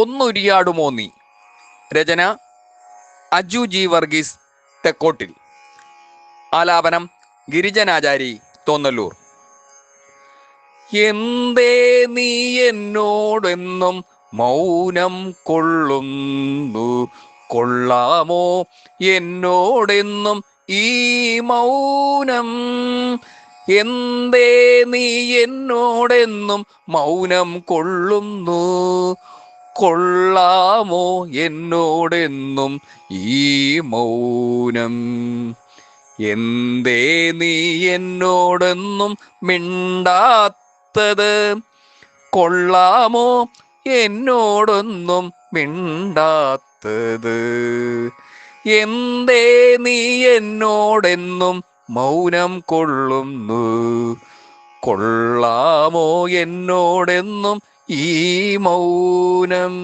ഒന്നുരിയാടുമോ നീ? രചന അജു ജി വർഗീസ് തെക്കോട്ടിൽ. ആലാപനം ഗിരിജനാചാരി തോന്നല്ലൂർ. എന്തേ നീ എന്നോടെന്നും മൗനം കൊള്ളുന്നു? കൊള്ളാമോ എന്നോടെന്നും ഈ മൗനം? എന്തേ നീ എന്നോടെന്നും മൗനം കൊള്ളുന്നു? കൊള്ളാമോ എന്നോടെന്നും ഈ മൗനം? എന്തേ നീ എന്നോടെന്നും മിണ്ടാത്തത്? കൊള്ളാമോ എന്നോടൊന്നും മിണ്ടാത്തത്? എന്തേ നീ എന്നോടെന്നും മൗനം കൊള്ളുന്നു? കൊള്ളാമോ എന്നോടെന്നും ഈ മൗനം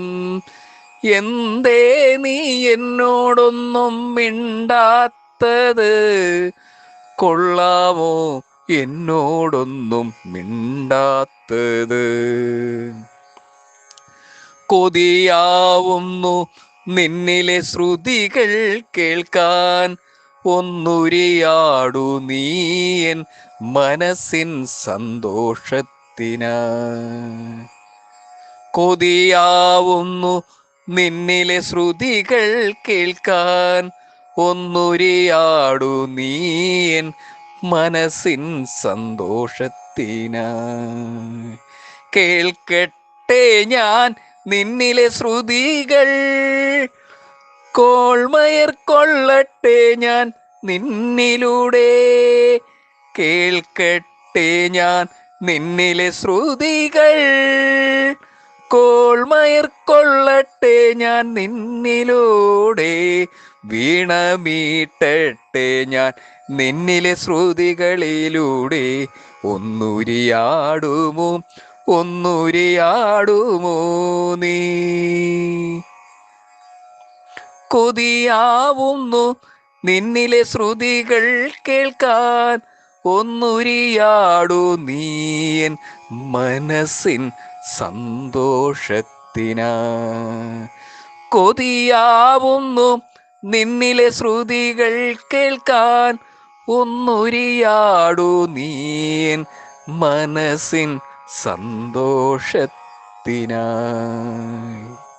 എന്തേ നീ എന്നോടൊന്നും മിണ്ടാത്തത്? കൊള്ളാമോ എന്നോടൊന്നും മിണ്ടാത്തത്? കൊതിയാവുന്നു നിന്നിലെ ശ്രുതികൾ കേൾക്കാൻ ഒന്നുരിയാടു നീയൻ മനസ്സിൻ സന്തോഷത്തിന. കൊതിയാവുന്നു. നിന്നിലെ ശ്രുതികൾ കേൾക്കാൻ ഒന്നുരിയാടു നീയൻ മനസ്സിൻ സന്തോഷത്തിന. കേൾക്കട്ടെ ഞാൻ നിന്നിലെ ശ്രുതികൾ കോൾമയർ കൊള്ളട്ടെ ഞാൻ നിന്നിലൂടെ. കേൾക്കട്ടെ ഞാൻ നിന്നിലെ ശ്രുതികൾ കോൾമയർ കൊള്ളട്ടെ ഞാൻ നിന്നിലൂടെ. വീണമീട്ടട്ടെ ഞാൻ നിന്നിലെ ശ്രുതികളിലൂടെ. ഒന്നുരിയാടുമോ? ഒന്നുരിയാടുമോ നീ? കൊതിയാവുന്നു നിന്നിലെ ശ്രുതികൾ കേൾക്കാൻ. ഒന്നുരിയാടു നീയൻ മനസ്സിൻ സന്തോഷത്തിന. കൊതിയാവുന്നു നിന്നിലെ ശ്രുതികൾ കേൾക്കാൻ. ഒന്നുരിയാടു നീയൻ മനസ്സിൻ സന്തോഷത്തിനായി.